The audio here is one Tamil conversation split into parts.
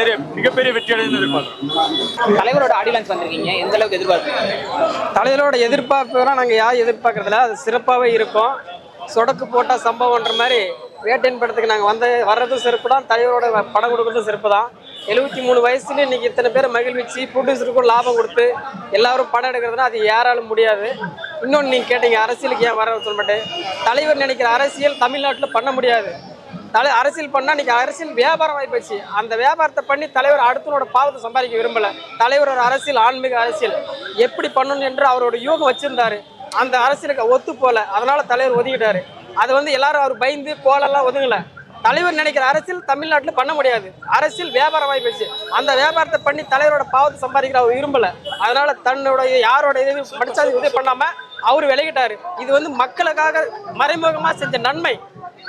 நிறைய மிகப்பெரிய வெற்றி அடைந்து எதிர்பார்க்கிறோம். தலைவரோட ஆடியோ லான்ச் வந்திருக்கீங்க. எந்த அளவுக்கு எதிர்பார்க்குறீங்க தலைவரோட எதிர்பார்ப்புலாம் நாங்கள் யாரும் எதிர்பார்க்கறதில்ல அது சிறப்பாகவே இருக்கும். சொடக்கு போட்டால் சம்பவம்ன்ற மாதிரி வேட்டையின் படத்துக்கு நாங்கள் வந்த வர்றதும் சிறப்பு தான். தலைவரோட படம் கொடுக்குறதும் சிறப்பு தான். எழுபத்தி மூணு வயசுல இன்னைக்கு இத்தனை பேர் மகிழ்விச்சு ப்ரொடியூசருக்கும் லாபம் கொடுத்து எல்லாரும் படம் எடுக்கிறதுனா அது யாராலும் முடியாது. இன்னொன்று நீங்கள் கேட்டீங்க அரசியலுக்கு ஏன் வர சொல்ல மாட்டேன் தலைவர் நினைக்கிற அரசியல் தமிழ்நாட்டில் பண்ண முடியாது. தலை அரசியல் பண்ணால் இன்றைக்கி அரசியல் வியாபாரம் ஆயிப்போச்சு அந்த வியாபாரத்தை பண்ணி தலைவர் அடுத்தனோட பாவத்தை சம்பாதிக்க விரும்பலை. தலைவர் ஒரு அரசியல் ஆன்மீக அரசியல். எப்படி பண்ணணும் என்று அவரோட யூகம் வச்சுருந்தார். அந்த அரசியலுக்கு ஒத்து போல அதனால் தலைவர் ஒதுக்கிட்டார். அது வந்து எல்லாரும் அவர் பயந்து கோலெல்லாம் ஒதுங்கலை. தலைவர் நினைக்கிற அரசியல் தமிழ்நாட்டில் பண்ண முடியாது. அரசியல் வியாபாரம் ஆகிப்போச்சு அந்த வியாபாரத்தை பண்ணி தலைவரோட பாவத்தை சம்பாதிக்கிற அவர் விரும்பல. அதனால் தன்னோட யாரோட இது படிச்சா உதவி பண்ணாமல் அவர் விலகிட்டார். இது வந்து மக்களுக்காக மறைமுகமாக செஞ்ச நன்மை.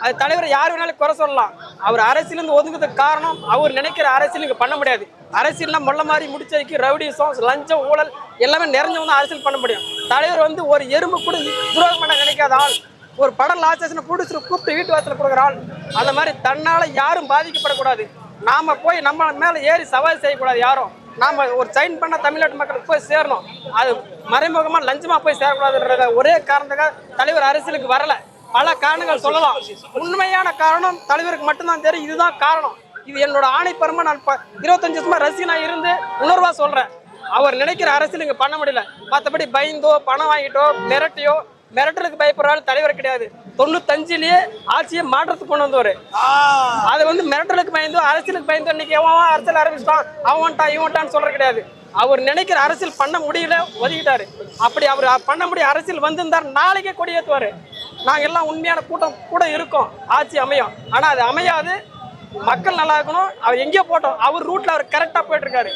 அது தலைவர் யார் வேணாலும் குறை சொல்லலாம். அவர் அரசியலேருந்து ஒதுங்குறதுக்கு காரணம் அவர் நினைக்கிற அரசியல் இங்கே பண்ண முடியாது. அரசியல்னா முள்ள மாதிரி முடிச்சதுக்கு ரவுடிசம் லஞ்சம் ஊழல் எல்லாமே நிறைஞ்சவங்க தான் அரசியல் பண்ண முடியும். தலைவர் வந்து ஒரு எறும்பு கூட துரோகம் பண்ண நினைக்காத ஆள். ஒரு படம் லாச்சேஷன் பிடிச்சிட்டு கூப்பிட்டு வீட்டு வாசல் கொடுக்குற ஆள். அந்த மாதிரி தன்னால் யாரும் பாதிக்கப்படக்கூடாது. நாம் போய் நம்ம மேலே ஏறி சவால் செய்யக்கூடாது யாரும். நாம் ஒரு சைன் பண்ண தமிழ்நாட்டு மக்களுக்கு போய் சேரணும். அது மறைமுகமாக லஞ்சமாக போய் சேரக்கூடாதுன்றத ஒரே காரணத்துக்காக தலைவர் அரசியலுக்கு வரலை. பல காரணங்கள் சொல்லலாம். உண்மையான காரணம் தலைவருக்கு மட்டும்தான் தெரியும். இதுதான் காரணம். இது என்னோட ஆணைப்பரமா நான் இருபத்தஞ்சு வருஷமா ரசிகனா இருந்து உணர்வா சொல்றேன். அவர் நினைக்கிற அரசியல் இங்க பண்ண முடியல. மற்றபடி பயந்தோ பணம் வாங்கிட்டோ மிரட்டியோ மிரட்டலுக்கு பயப்படுற ஆள் தலைவர் கிடையாது. தொண்ணூத்தஞ்சுலயே ஆட்சியை மாற்றத்துக்கு கொண்டு வந்தவர். அது வந்து மிரட்டலுக்கு பயந்தோ அரசியலுக்கு பயந்தோ இன்னைக்கு எவன் அரசியல் ஆரம்பிச்சிட்டான். அவன்ட்டான் இவன்ட்டான்னு சொல்றது கிடையாது. அவர் நினைக்கிற அரசியல் பண்ண முடியல ஒதுக்கிட்டாரு. அப்படி அவர் பண்ண முடிய அரசியல் வந்திருந்தார் நாளைக்கே கொடியேற்றுவாரு நாங்கள் எல்லாம் உண்மையான கூட்டம் கூட இருக்கோம். ஆட்சி அமையும். ஆனால் அது அமையாது. மக்கள் நல்லா இருக்கணும். அவர் எங்கேயோ போட்டோம். அவர் ரூட்டில் அவர் கரெக்டாக போயிட்டுருக்காரு.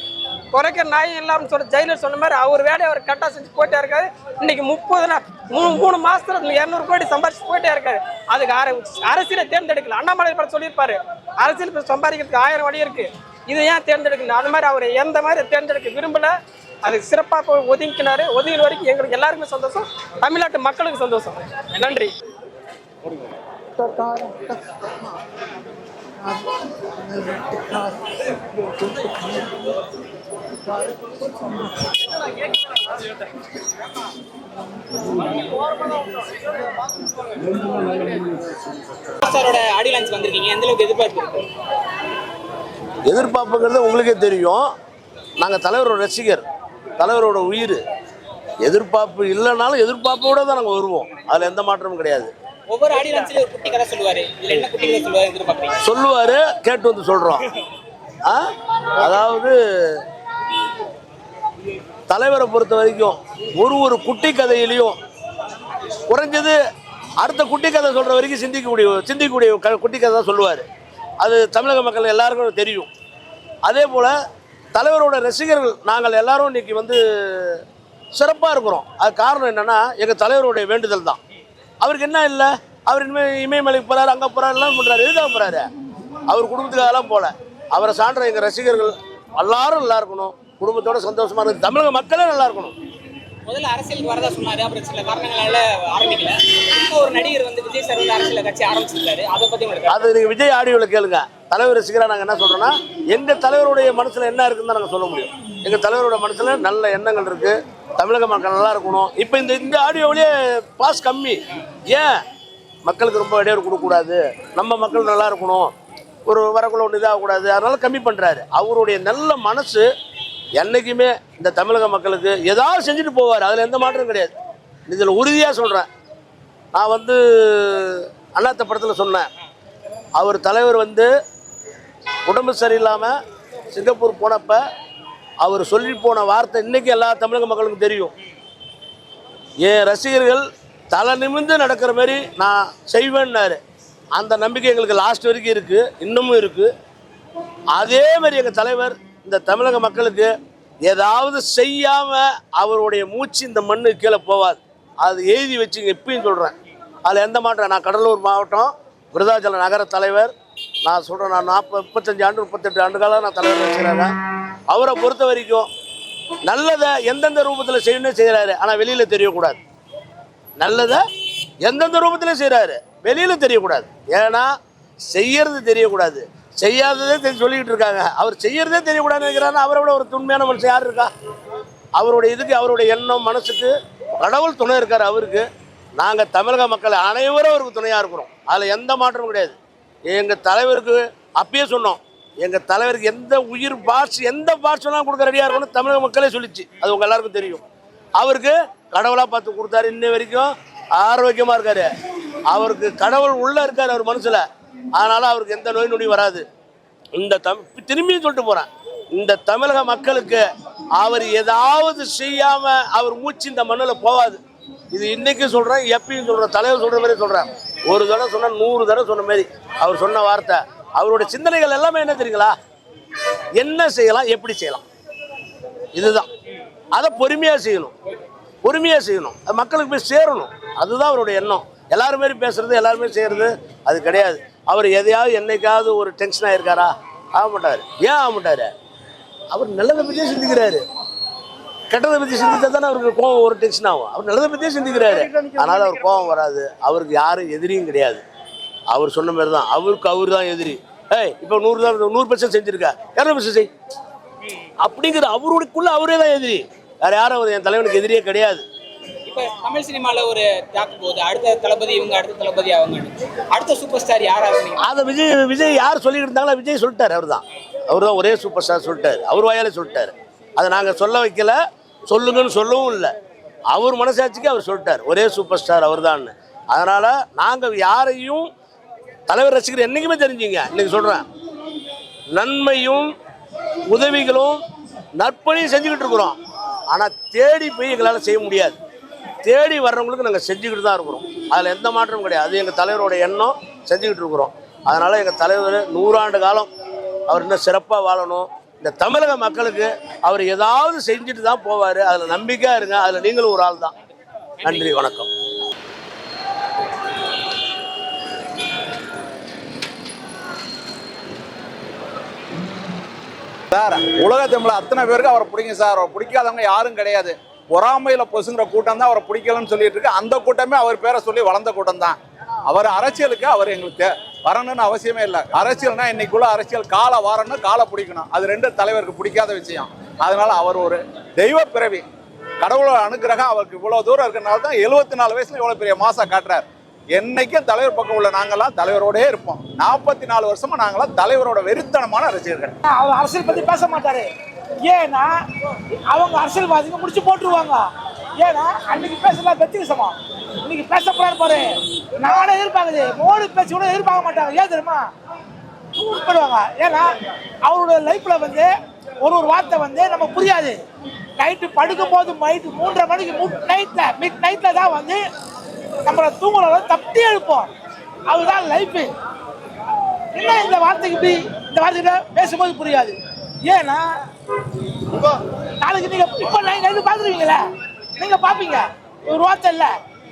குறைக்கிற நாய் எல்லாரும் சொல்ல ஜெயிலர் சொன்ன மாதிரி அவர் வேலையை அவர் கரெக்டாக செஞ்சு போயிட்டே இருக்காரு. இன்னைக்கு முப்பது நாள் மூணு மூணு மாதத்தில் இரநூறு கோடி சம்பாரிச்சு போயிட்டே இருக்காரு. அதுக்கு அர அரசியலை தேர்ந்தெடுக்கல. அண்ணாமலை படம் சொல்லியிருப்பாரு. அரசியல் இப்போ சம்பாதிக்கிறதுக்கு ஆயிரம் வழி இருக்குது இது ஏன் தேர்ந்தெடுக்கணும் அந்த மாதிரி அவர் எந்த மாதிரி தேர்ந்தெடுக்க விரும்பலை. அது சிறப்பாக போய் ஒதுங்கின வரைக்கும் எங்களுக்கு எல்லாருக்குமே சந்தோஷம். தமிழ்நாட்டு மக்களுக்கு சந்தோஷம். நன்றி. சாரோட ஆடியோ லான்ச் வந்திருக்கீங்க. எந்த அளவுக்கு எதிர்பார்ப்பு இருக்கு? எதிர்பார்ப்புங்கிறது உங்களுக்கே தெரியும். நாங்கள் தலைவரோட ரசிகர் தலைவரோட உயிர். எதிர்பார்ப்பு இல்லைனாலும் எதிர்பார்ப்போட தான் நாங்கள் வருவோம். அதில் எந்த மாற்றமும் கிடையாது. ஒவ்வொரு ஆடியோ லான்ச்லயும் ஒரு குட்டி கதை சொல்லுவாரு. இதுல என்ன குட்டி கதை சொல்லுவாரு எதிர்பார்க்குறீங்க சொல்லுவார் கேட்டு வந்து சொல்கிறோம் அதாவது தலைவரை பொறுத்த வரைக்கும் ஒரு ஒரு குட்டி கதையிலையும் குறைஞ்சது அடுத்த குட்டி கதை சொல்கிற வரைக்கும் சிந்திக்கக்கூடிய சிந்திக்கக்கூடிய க குட்டி கதை தான் சொல்லுவார். அது தமிழக மக்கள் எல்லாருக்கும் தெரியும். அதே போல் தலைவரோட ரசிகர்கள் நாங்கள் எல்லாரும் இன்னைக்கு வந்து சிறப்பாக இருக்கிறோம். அது காரணம் என்னென்னா எங்கள் தலைவருடைய வேண்டுதல் தான். அவருக்கு என்ன இல்லை? அவர் இனிமேல் இமயமலைக்கு போகிறாரு அங்கே போகிறாரு எல்லாம் பண்ணுறாரு எதுக்காக போகிறாரு அவர் குடும்பத்துக்காகலாம் போகல அவரை சான்ற எங்கள் ரசிகர்கள் எல்லாரும் நல்லா இருக்கணும். குடும்பத்தோட சந்தோஷமா இருக்கு. தமிழக மக்களே நல்லா இருக்கணும். முதல்ல அரசியலுக்கு வரதா சொன்னாரு. அப்புறம் சில காரணங்களால ஆரம்பிக்கல. இப்போ ஒரு நடிகர் வந்து விஜய் சார் வந்து அரசியல கட்சி ஆரம்பிச்சிருக்காரு. அதை பத்தி உங்களுக்கு அது நீங்கள் விஜய் ஆடியோவில் கேளுங்க. தலைவர் ரசிகராக நாங்கள் என்ன சொல்கிறோன்னா எங்கள் தலைவருடைய மனசில் என்ன இருக்குன்னு தான் நாங்கள் சொல்ல முடியும். எங்கள் தலைவரோட மனசில் நல்ல எண்ணங்கள் இருக்குது தமிழக மக்கள் நல்லா இருக்கணும். இப்போ இந்த இந்த ஆடியோவிலேயே பாஸ் கம்மி. ஏன்? மக்களுக்கு ரொம்ப இடையூறு கொடுக்கக்கூடாது. நம்ம மக்கள் நல்லா இருக்கணும். ஒரு வரக்குள்ள ஒன்று இதாகக்கூடாது. அதனால கம்மி பண்ணுறாரு அவருடைய நல்ல மனசு என்றைக்குமே இந்த தமிழக மக்களுக்கு ஏதாவது செஞ்சுட்டு போவார். அதில் எந்த மாற்றமும் கிடையாது. இதில் உறுதியாக சொல்கிறேன் நான் வந்து அண்ணாத்த படத்தில் சொன்னேன். அவர் தலைவர் வந்து உடம்பு சரியில்லாமல் சிங்கப்பூர் போனப்போ அவர் சொல்லி போன வார்த்தை இன்னைக்கு எல்லா தமிழக மக்களுக்கும் தெரியும். என் ரசிகர்கள் தலை நிமிர்ந்து நடக்கிற மாதிரி நான் செய்வேன்னாரு. அந்த நம்பிக்கை எங்களுக்கு லாஸ்ட் வரைக்கும் இருக்குது இன்னமும் இருக்குது அதே மாதிரி எங்கள் தலைவர் இந்த தமிழக மக்களுக்கு ஏதாவது செய்யாமல் அவருடைய மூச்சு இந்த மண்ணு கீழே போவாது. அது எழுதி வச்சுங்க எப்பயும் சொல்கிறேன் அதில் எந்த மாற்றம்? நான் கடலூர் மாவட்டம் விருதாச்சல நகர தலைவர். நான் சொல்கிறேன் நான் நாற்பது முப்பத்தஞ்சு ஆண்டு முப்பத்தெட்டு ஆண்டு காலம் நான் தலைவர் வச்சுக்கிறேன். அவரை பொறுத்த வரைக்கும் நல்லதை எந்தெந்த ரூபத்தில் செய்யணும்னு செய்கிறாரு ஆனால் வெளியில் தெரியக்கூடாது. நல்லதை எந்தெந்த ரூபத்தில் செய்கிறாரு வெளியில் தெரியக்கூடாது. ஏன்னா செய்யறது தெரியக்கூடாது. செய்யாததே தெரிஞ்சு சொல்லிக்கிட்டு இருக்காங்க. அவர் செய்யறதே தெரியக்கூடாதுன்னு நினைக்கிறாரு அவரை விட ஒரு துண்மையான மனுஷன் யார் இருக்கா? அவருடைய இதுக்கு அவருடைய எண்ணம் மனசுக்கு கடவுள் துணை இருக்கார் அவருக்கு. நாங்கள் தமிழக மக்கள் அனைவரும் அவருக்கு துணையாக இருக்கிறோம். அதில் எந்த மாற்றமும் கிடையாது. எங்கள் தலைவருக்கு அப்பயே சொன்னோம். எங்கள் தலைவருக்கு எந்த உயிர் பாட்ஸ் எந்த பாட்ஸ் வேணாலும் கொடுக்க ரெடியாக இருக்கணும் தமிழக மக்களே சொல்லிச்சு. அது உங்கள் எல்லாருக்கும் தெரியும். அவருக்கு கடவுளாக பார்த்து கொடுத்தாரு இன்ன வரைக்கும். ஆரோக்கியமாக இருக்காரு. அவருக்கு கடவுள் உள்ளே இருக்கார் அவர் மனசில். அதனால் அவருக்கு எந்த நோய் நொடி வராது. இந்த தம் திரும்பியும் சொல்லிட்டு போகிறேன் இந்த தமிழக மக்களுக்கு அவர் ஏதாவது செய்யாமல் அவர் மூச்சு இந்த மண்ணில் போகாது இது இன்றைக்கும் சொல்கிறேன் எப்பயும் சொல்கிறேன் தலைவர் சொல்கிற மாதிரி சொல்கிறேன் ஒரு தடவை சொன்னால் நூறு தடவை சொன்ன மாதிரி. அவர் சொன்ன வார்த்தை. அவருடைய சிந்தனைகள் எல்லாமே என்ன தெரியுங்களா? என்ன செய்யலாம் எப்படி செய்யலாம்? இதுதான். அதை பொறுமையாக செய்யணும். பொறுமையாக செய்யணும். அது மக்களுக்கு போய் சேரணும். அதுதான் அவருடைய எண்ணம். எல்லாரும் மாரி பேசுறது எல்லாருமே செய்கிறது அது கிடையாது. அவர் எதையாவது என்னைக்காவது ஒரு டென்ஷன் ஆயிருக்காரா? ஆக மாட்டார். ஏன் ஆக மாட்டார்? அவர் நல்லதை பற்றியே சிந்திக்கிறாரு. கெட்டதை பற்றி சிந்தித்தா தானே அவருக்கு கோவம் ஒரு டென்ஷன் ஆகும். அவர் நல்லதை பற்றியே சிந்திக்கிறாரு. அதனால் அவர் கோவம் வராது. அவருக்கு யாரும் எதிரியும் கிடையாது. அவர் சொன்ன மாதிரி தான். அவருக்கு அவர் தான் எதிரி. ஏய் இப்போ நூறு தான் நூறு பர்சன்ட் செஞ்சிருக்கா. இரநூறு பர்சன்ட் செய்? அப்படிங்கிற அவருக்குள்ள அவரே தான் எதிரி. வேற யாரும் அவர் என் தலைவனுக்கு எதிரியே கிடையாது. இப்போ தமிழ் சினிமாவில் ஒரு டாக் போகுது. அடுத்த தளபதி இவங்க அடுத்த தளபதி அவங்க அடுத்த சூப்பர் ஸ்டார் யார் அதை விஜய் விஜய் யார் சொல்லிக்கிட்டு இருந்தாங்களோ விஜய் சொல்லிட்டாரு அவர் தான். அவர் தான் ஒரே சூப்பர் ஸ்டார் சொல்லிட்டாரு. அவர் வாயாலே சொல்லிட்டாரு. அதை நாங்கள் சொல்ல வைக்கல. சொல்லுங்கன்னு சொல்லவும் இல்லை. அவர் மனசாட்சிக்கு அவர் சொல்லிட்டார். ஒரே சூப்பர் ஸ்டார் அவர் தான்னு அதனால் நாங்கள் யாரையும் தலைவர் ரசிகர் என்றைக்குமே தெரிஞ்சுங்க இன்னைக்கு சொல்கிறேன் நன்மையும் உதவிகளும் நற்பணியும் செஞ்சுக்கிட்டு இருக்கிறோம். ஆனால் தேடி போய் எங்களால் செய்ய முடியாது. தேடி வர்றவங்களுக்கு நாங்கள் செஞ்சுக்கிட்டு தான் இருக்கிறோம். அதில் எந்த மாற்றமும் கிடையாது. அது எங்கள் தலைவரோட எண்ணம் செஞ்சுக்கிட்டு இருக்கிறோம். அதனால் எங்கள் தலைவர் நூறாண்டு காலம் அவர் இன்னும் சிறப்பாக வாழணும். இந்த தமிழக மக்களுக்கு அவர் ஏதாவது செஞ்சுட்டு தான் போவார். அதில் நம்பிக்கையாக இருங்க. அதில் நீங்களும் ஒரு ஆள் தான் நன்றி வணக்கம். சார் உலக தமிழ் அத்தனை பேருக்கு அவரை பிடிக்கும் சார். அவரை பிடிக்காதவங்க யாரும் கிடையாது. பொறாமையில் பொசுங்கிற கூட்டம் தான் அவரை பிடிக்கலன்னு சொல்லிட்டு இருக்கு. அந்த கூட்டமே அவர் பேரை சொல்லி வளர்ந்த கூட்டம் தான். அவர் அரசியலுக்கு அவர் எங்களுக்கு வரணும்னு அவசியமே இல்லை. அரசியல்னா இன்னைக்குள்ள அரசியல் காலை வரணும் காலை பிடிக்கணும். அது ரெண்டு தலைவருக்கு பிடிக்காத விஷயம். அதனால அவர் ஒரு தெய்வ பிறவி. கடவுளோட அனுகிரகம் அவருக்கு இவ்வளோ தூரம் இருக்கிறனால தான் எழுபத்தி நாலு வயசுல இவ்வளோ பெரிய மாசா காட்டுறாரு. என்னைக்கும் தலைவர் பக்கம் உள்ள நாங்கெல்லாம் தலைவரோடே இருப்போம். நாற்பத்தி நாலு வருஷமா நாங்கெல்லாம் தலைவரோட வெறித்தனமான ரசிகர்கள். அவர் அரசியல் பத்தி பேச மாட்டாரு. ஏன்னா அவங்க அரசியல்வாதிங்க முடிச்சு போட்டுருவாங்க. ஏன்னா அன்னைக்கு பேசல வெத்தி இன்னைக்கு பேச போறாரு பாரு. நானே எதிர்பார்க்குது மோடி பேச்சு கூட எதிர்பார்க்க மாட்டாங்க. ஏன் தெரியுமா? உட்படுவாங்க ஏன்னா அவரோட லைஃப்ல வந்து ஒரு ஒரு வார்த்தை வந்து நம்ம புரியாது. நைட்டு படுக்கும் போது நைட்டு மூன்றரை மணிக்கு நைட்ல மிட் நைட்ல தான் வந்து நம்மளை தூங்குறத தப்பி எழுப்போம் அதுதான் லைஃபு என்ன இந்த வார்த்தைக்கு இப்படி இந்த வார்த்தைகிட்ட பேசும்போது புரியாது. ஏன்னா நாளைக்கு நீங்க இப்ப நைட் நைட்டு பாத்துருவீங்களே நீங்க பாப்பீங்க ஒரு வார்த்தை இல்ல.